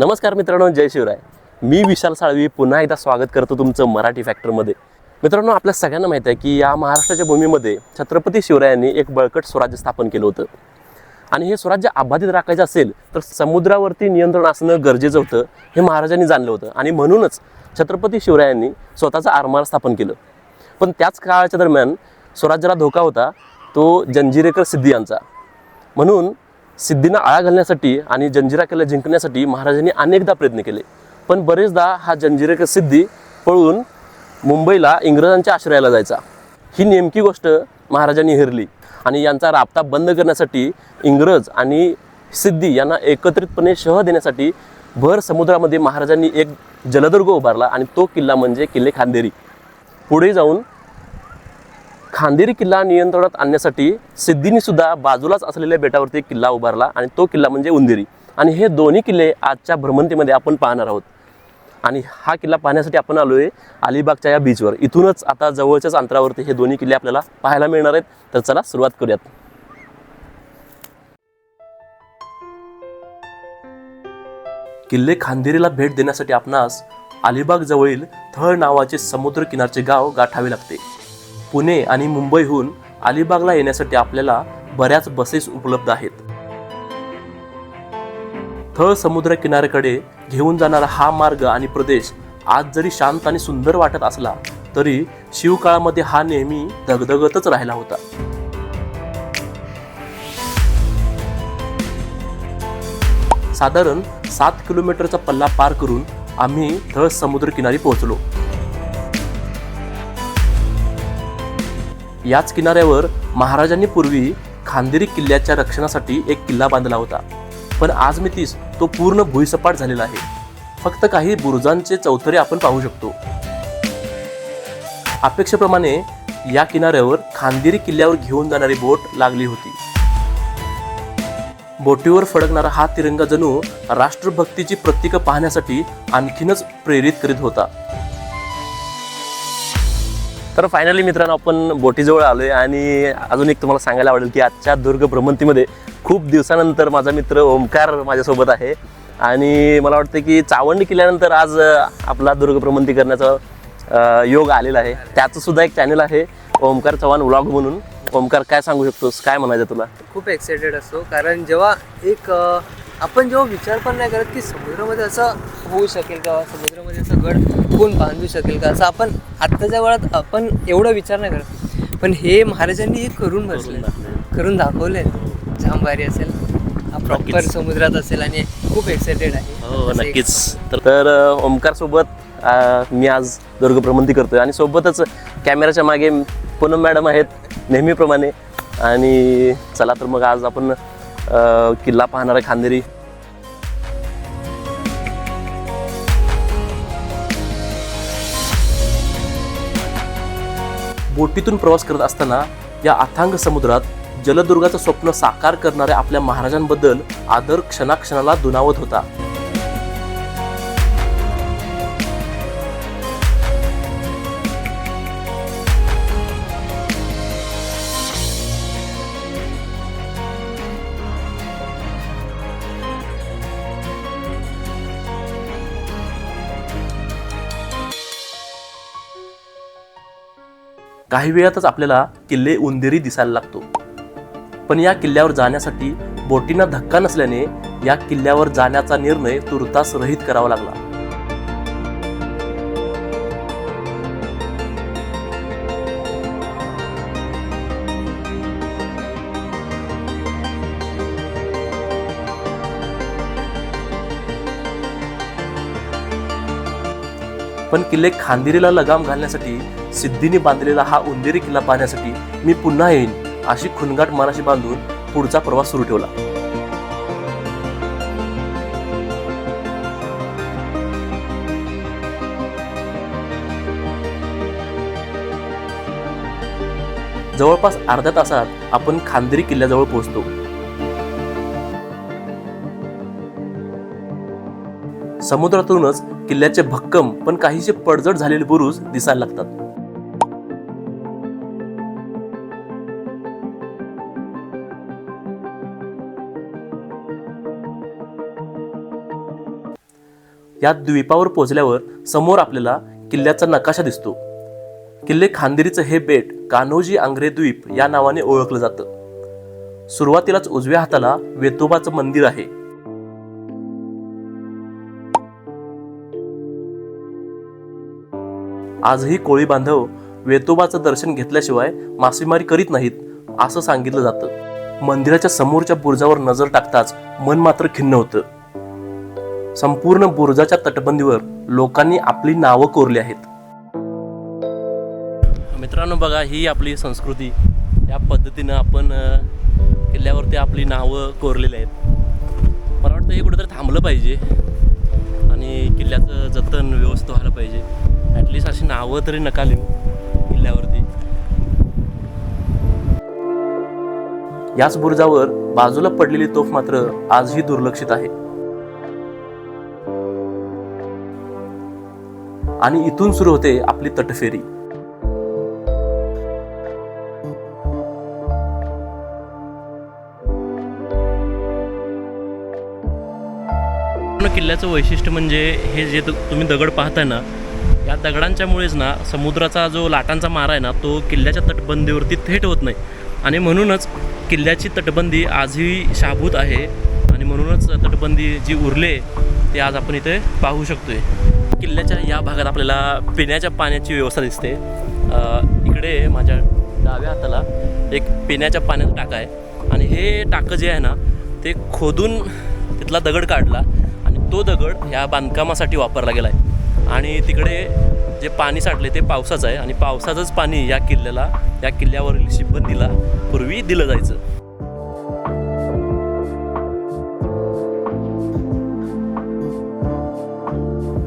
नमस्कार मित्रांनो जय शिवराय. मी विशाल साळवी पुन्हा एकदा स्वागत करतो तुमचं मराठी फॅक्टरमध्ये मित्रांनो आपल्या सगळ्यांना माहीत आहे की या महाराष्ट्राच्या भूमीमध्ये छत्रपती शिवरायांनी एक बळकट स्वराज्य स्थापन केलं होतं. आणि हे स्वराज्य अबाधित राखायचं असेल तर समुद्रावरती नियंत्रण असणं गरजेचं होतं हे महाराजांनी जाणलं होतं. आणि म्हणूनच छत्रपती शिवरायांनी स्वतःचा आरमार स्थापन केलं. पण त्याच काळाच्या दरम्यान स्वराज्याला धोका होता तो जंजिरेकर सिद्धी यांचा. म्हणून सिद्धींना आळा घालण्यासाठी आणि जंजिरा किल्ला जिंकण्यासाठी महाराजांनी अनेकदा प्रयत्न केले. पण बरेचदा हा जंजिरा सिद्धी पळून मुंबईला इंग्रजांच्या आश्रयाला जायचा. ही नेमकी गोष्ट महाराजांनी हरली आणि यांचा राबता बंद करण्यासाठी इंग्रज आणि सिद्धी यांना एकत्रितपणे शह देण्यासाठी भर समुद्रामध्ये महाराजांनी एक जलदुर्ग उभारला आणि तो किल्ला म्हणजे किल्ले खांदेरी. पुढे जाऊन खांदेरी किल्ला नियंत्रणात आणण्यासाठी सिद्धींनी सुद्धा बाजूलाच असलेल्या बेटावरती किल्ला उभारला आणि तो किल्ला म्हणजे उंदेरी. आणि हे दोन्ही किल्ले आजच्या भ्रमंतीमध्ये आपण पाहणार आहोत. आणि हा किल्ला पाहण्यासाठी आपण आलो आहे अलिबागच्या या बीचवर इथूनच आता जवळच्याच अंतरावरती हे दोन्ही किल्ले आपल्याला पाहायला मिळणार आहेत. तर चला सुरुवात करूयात. किल्ले खांदेरीला भेट देण्यासाठी आपणास अलिबाग जवळील थळ नावाचे समुद्र किनारचे गाव गाठावे लागते. पुणे आणि मुंबईहून अलिबागला येण्यासाठी आपल्याला बऱ्याच बसेस उपलब्ध आहेत. थळ समुद्र किनाऱ्याकडे घेऊन जाणारा हा मार्ग आणि प्रदेश आज जरी शांत आणि सुंदर वाटत असला तरी शिवकाळामध्ये हा नेहमी दगदगतच राहिला होता. साधारण सात किलोमीटरचा पल्ला पार करून आम्ही थळ समुद्र किनारी पोहोचलो. याच किनाऱ्यावर महाराजांनी पूर्वी खांदेरी किल्ल्याच्या रक्षणासाठी एक किल्ला बांधला होता. पण आज मितीस तो पूर्ण भुईसपाट झालेला आहे. फक्त काही बुरुजांचे चौथरे आपण पाहू शकतो. अपेक्षेप्रमाणे या किनाऱ्यावर खांदेरी किल्ल्यावर घेऊन जाणारी बोट लागली होती. बोटीवर फडकणारा हा तिरंगा जणू राष्ट्रभक्तीची प्रतीक पाहण्यासाठी आणखीनच प्रेरित करीत होता. तर फायनली मित्रांनो आपण बोटीजवळ आलोय आणि अजून एक तुम्हाला सांगायला आवडेल की आजच्या दुर्ग भ्रमंतीमध्ये खूप दिवसानंतर माझा मित्र ओमकार माझ्यासोबत आहे. आणि मला वाटतं की चावंडी केल्यानंतर आज आपला दुर्ग भ्रमंती करण्याचा योग आलेला आहे. त्याचं सुद्धा एक चॅनल आहे ओमकार चव्हाण व्लॉग म्हणून. ओमकार काय सांगू शकतोस? काय म्हणायचं तुला? खूप एक्सायटेड असतो. कारण जेव्हा एक आपण जेव्हा विचार पण नाही करत की समुद्रामध्ये असं होऊ शकेल का? समुद्रामध्ये असं गड कोण बांधू शकेल का? असं आपण आत्ताच्या वेळात आपण एवढा विचार नाही करत. पण हे महाराजांनी हे करून बसले करून दाखवले जाम भारी असेल प्रॉपर. समुद्रात असेल आणि खूप एक्सायटेड आहे. हो एक- नक्कीच. तर ओमकार सोबत मी आज दुर्ग भ्रमंती करतोय आणि सोबतच कॅमेराच्या मागे पूनम मॅडम आहेत नेहमीप्रमाणे. आणि चला तर मग आज आपण किल्ला पाहणारा खांदेरी. बोटीतून प्रवास करत असताना या अथांग समुद्रात जलदुर्गाचं स्वप्न साकार करणाऱ्या आपल्या महाराजांबद्दल आदर क्षणाक्षणाला दुनावत होता. काही वेळातच आपल्याला किल्ले उंदेरी दिसायला लागतो. पण या किल्ल्यावर जाण्यासाठी बोटींना धक्का नसल्याने या किल्ल्यावर जाण्याचा निर्णय तुर्तास रहित करावा लागला. पण किल्ले खांदिरीला लगाम घालण्यासाठी सिद्धीने बांधलेला हा उंदेरी किल्ला पाहण्यासाठी मी पुन्हा येईन अशी खुनगाट मनाशी बांधून पुढचा प्रवास सुरू ठेवला. जवळपास अर्ध्या तासात आपण खांदेरी किल्ल्याजवळ पोहोचतो. समुद्रातूनच किल्ल्याचे भक्कम पण काहीसे पडझड झालेले बुरुज दिसायला लागतात. या द्वीपावर पोहोचल्यावर समोर आपल्याला किल्ल्याचा नकाशा दिसतो. किल्ले खांदेरीचं हे बेट कान्होजी आंग्रे द्वीप या नावाने ओळखलं जातं. सुरुवातीलाच उजव्या हाताला वेतोबाचं मंदिर आहे. आजही कोळी बांधव वेतोबाचं दर्शन घेतल्याशिवाय मासेमारी करीत नाहीत असं सांगितलं जातं. मंदिराच्या समोरच्या बुरजावर नजर टाकताच मन मात्र खिन्न होतं. संपूर्ण बुरजाच्या तटबंदीवर लोकांनी आपली नावं कोरली आहेत. मित्रांनो बघा ही आपली संस्कृती. या पद्धतीनं आपण किल्ल्यावरती आपली नावं कोरलेली आहेत. मला वाटतं हे कुठेतरी थांबलं पाहिजे आणि किल्ल्याचं जतन व्यवस्थित व्हायला पाहिजे. ॲटलिस्ट अशी नावं तरी नका लिहू. किल्ल्यावरती याच बुरुजावर बाजूला पडलेली तोफ मात्र आजही दुर्लक्षित आहे. आणि इथून सुरू होते आपली तटफेरी. किल्ल्याचं वैशिष्ट्य म्हणजे हे जे तुम्ही दगड पाहताय ना या दगडांच्यामुळेच ना समुद्राचा जो लाटांचा मारा आहे ना तो किल्ल्याच्या तटबंदीवरती थेट होत नाही. आणि म्हणूनच किल्ल्याची तटबंदी आजही शाबूत आहे आणि म्हणूनच तटबंदी जी उरले ते आज आपण इथे पाहू शकतोय. किल्ल्याच्या या भागात आपल्याला पिण्याच्या पाण्याची व्यवस्था दिसते. इकडे माझ्या डाव्या हाताला एक पिण्याच्या पाण्याचा टाका आहे. आणि हे टाकं जे आहे ना ते खोदून तिथला दगड काढला आणि तो दगड ह्या बांधकामासाठी वापरला गेला आहे आणि तिकडे जे पाणी साठले ते पावसाचं आहे. आणि पावसाचंच पाणी या किल्ल्याला या किल्ल्यावरील शिबंदीला पूर्वी दिलं जायचं.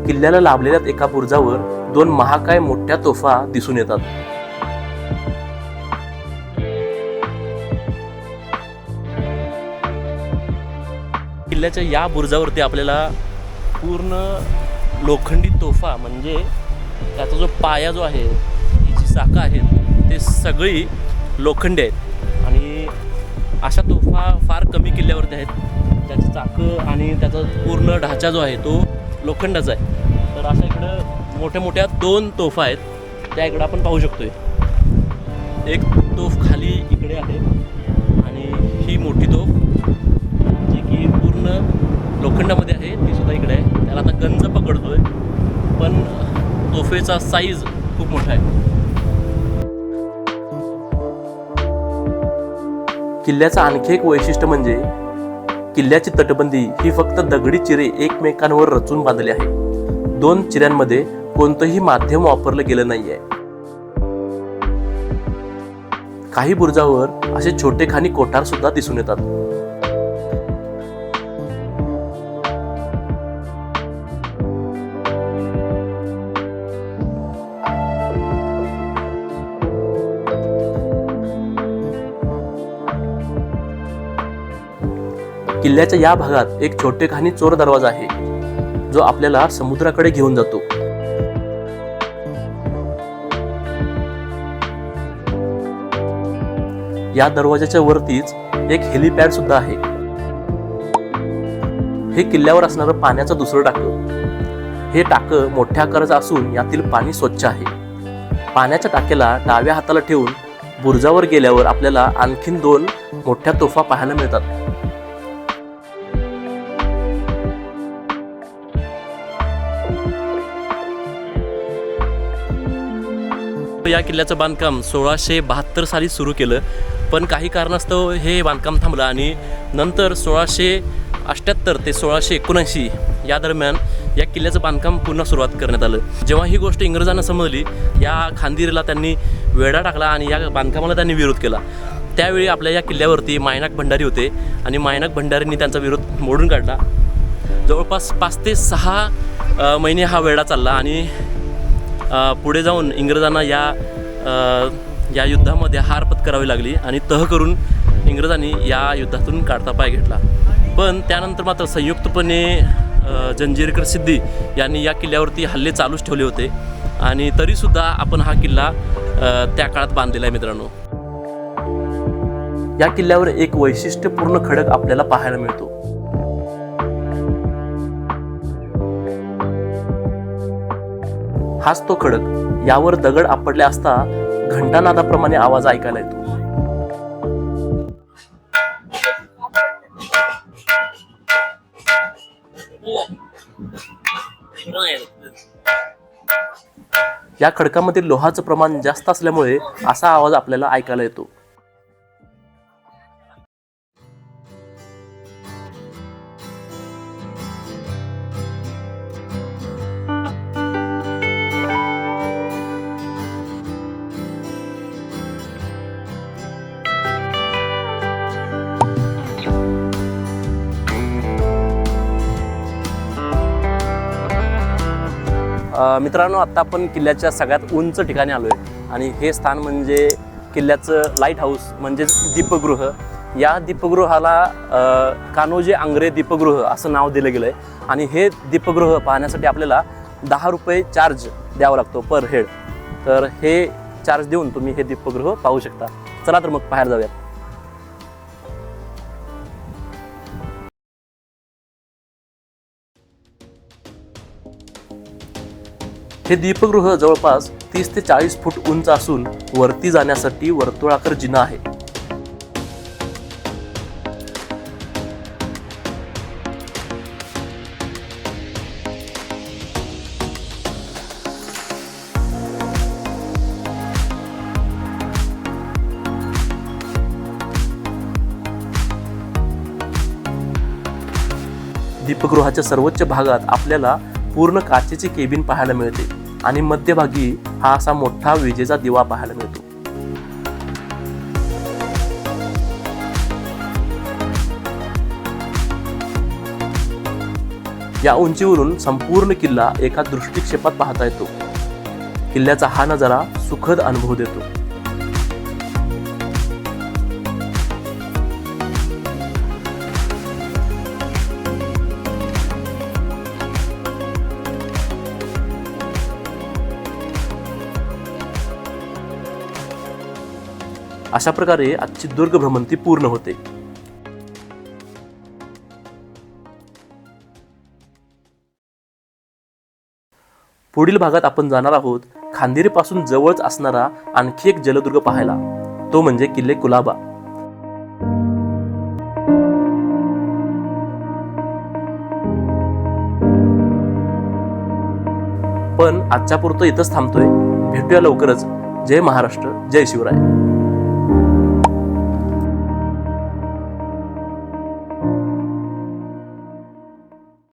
किल्ल्याला लाभलेल्या एका बुरजावर दोन महाकाय मोठ्या तोफा दिसून येतात. किल्ल्याच्या या बुरजावरती आपल्याला पूर्ण लोखंडी तोफा म्हणजे त्याचा जो पाया जो आहे ही जी चाकं आहेत ते सगळी लोखंडी आहेत. आणि अशा तोफा फार कमी किल्ल्यावरती आहेत. त्याची चाकं आणि त्याचा पूर्ण ढाचा जो आहे तो लोखंडाचा आहे. तर अशा इकडं मोठ्या मोठ्या दोन तोफा आहेत. त्या इकडं आपण पाहू शकतोय. एक तोफ खाली तोफेचा साईज खूप मोठा आहे. किल्ल्याचं आणखी एक वैशिष्ट्य म्हणजे किल्ल्याची तटबंदी ही फक्त दगडी चिरे एकमेकांवर रचून बांधली आहे दोन चिऱ्यांमध्ये कोणतंही माध्यम वापरलं गेलं नाही आहे काही बुरुजावर असे छोटे खानी कोठार सुद्धा दिसून येतात. किल्ल्याच्या या भागात एक छोटेखानी चोर दरवाजा आहे जो आपल्याला समुद्राकडे घेऊन जातो. या दरवाजाच्या वरतीच एक हेलिपॅड सुद्धा आहे. हे किल्ल्यावर असणारं पाण्याचं दुसरं टाकं. हे टाकं मोठ्या आकाराचं असून यातील पाणी स्वच्छ आहे. पाण्याच्या टाक्याला डाव्या हाताला ठेवून बुरजावर गेल्यावर आपल्याला आणखीन दोन मोठ्या तोफा पाहायला मिळतात. या किल्ल्याचं बांधकाम सोळाशे बहात्तर साली सुरू केलं पण काही कारणास्तव हे बांधकाम थांबलं आणि नंतर सोळाशे अठ्ठ्याहत्तर ते सोळाशे एकोणऐंशी या दरम्यान या किल्ल्याचं बांधकाम पुन्हा सुरुवात करण्यात आलं. जेव्हा ही गोष्ट इंग्रजांना समजली या खांदिरीला त्यांनी वेढा टाकला आणि या बांधकामाला त्यांनी विरोध केला. त्यावेळी आपल्या या किल्ल्यावरती मायनाक भंडारी होते आणि मायनाक भंडारींनी त्यांचा विरोध मोडून काढला. जवळपास पाच ते सहा महिने हा वेढा चालला आणि पुढे जाऊन इंग्रजांना या या युद्धामध्ये हार पत्करावी लागली आणि तह करून इंग्रजांनी या युद्धातून काढता पाय घेतला. पण त्यानंतर मात्र संयुक्तपणे जंजीरकर सिद्धी यांनी या किल्ल्यावरती हल्ले चालूच ठेवले होते आणि तरीसुद्धा आपण हा किल्ला त्या काळात बांधलेला आहे मित्रांनो. या किल्ल्यावर एक वैशिष्ट्यपूर्ण खडक आपल्याला पाहायला मिळतो. हाच तो खडक. यावर दगड आपडले असता घंटानादाप्रमाणे आवाज ऐकायला येतो. या खडकामध्ये लोहाचं प्रमाण जास्त असल्यामुळे असा आवाज आपल्याला ऐकायला येतो. मित्रांनो आत्ता आपण किल्ल्याच्या सगळ्यात उंच ठिकाणी आलो आहे आणि हे स्थान म्हणजे किल्ल्याचं लाइट हाऊस म्हणजेच दीपगृह. या दीपगृहाला कान्होजी आंग्रे दीपगृह असं नाव दिलं गेलं आहे आणि हे दीपगृह पाहण्यासाठी आपल्याला दहा रुपये चार्ज द्यावा लागतो पर हेड तर हे चार्ज देऊन तुम्ही हे दीपगृह पाहू शकता. चला तर मग बाहेर जाऊयात. हे दीपगृह जवळपास तीस ते चाळीस फूट उंच असून वरती जाण्यासाठी वर्तुळाकार जिना आहे. दीपगृहाच्या सर्वोच्च भागात आपल्याला पूर्ण काचेचे केबिन पाहायला मिळते. आणि मध्यभागी हा असा मोठा विजेचा दिवा पाहायला मिळतो. या उंचीवरून संपूर्ण किल्ला एका दृष्टिक्षेपात पाहता येतो. किल्ल्याचा हा नजारा सुखद अनुभव देतो. अशा प्रकारे आजची दुर्ग भ्रमंती पूर्ण होते. पुढील भागात आपण जाणार आहोत खांदेरीपासून जवळच असणारा आणखी एक जलदुर्ग पाहायला. तो म्हणजे किल्ले कुलाबा. पण आजच्या पुरतं इथंच थांबतोय. भेटूया लवकरच. जय महाराष्ट्र. जय शिवराय.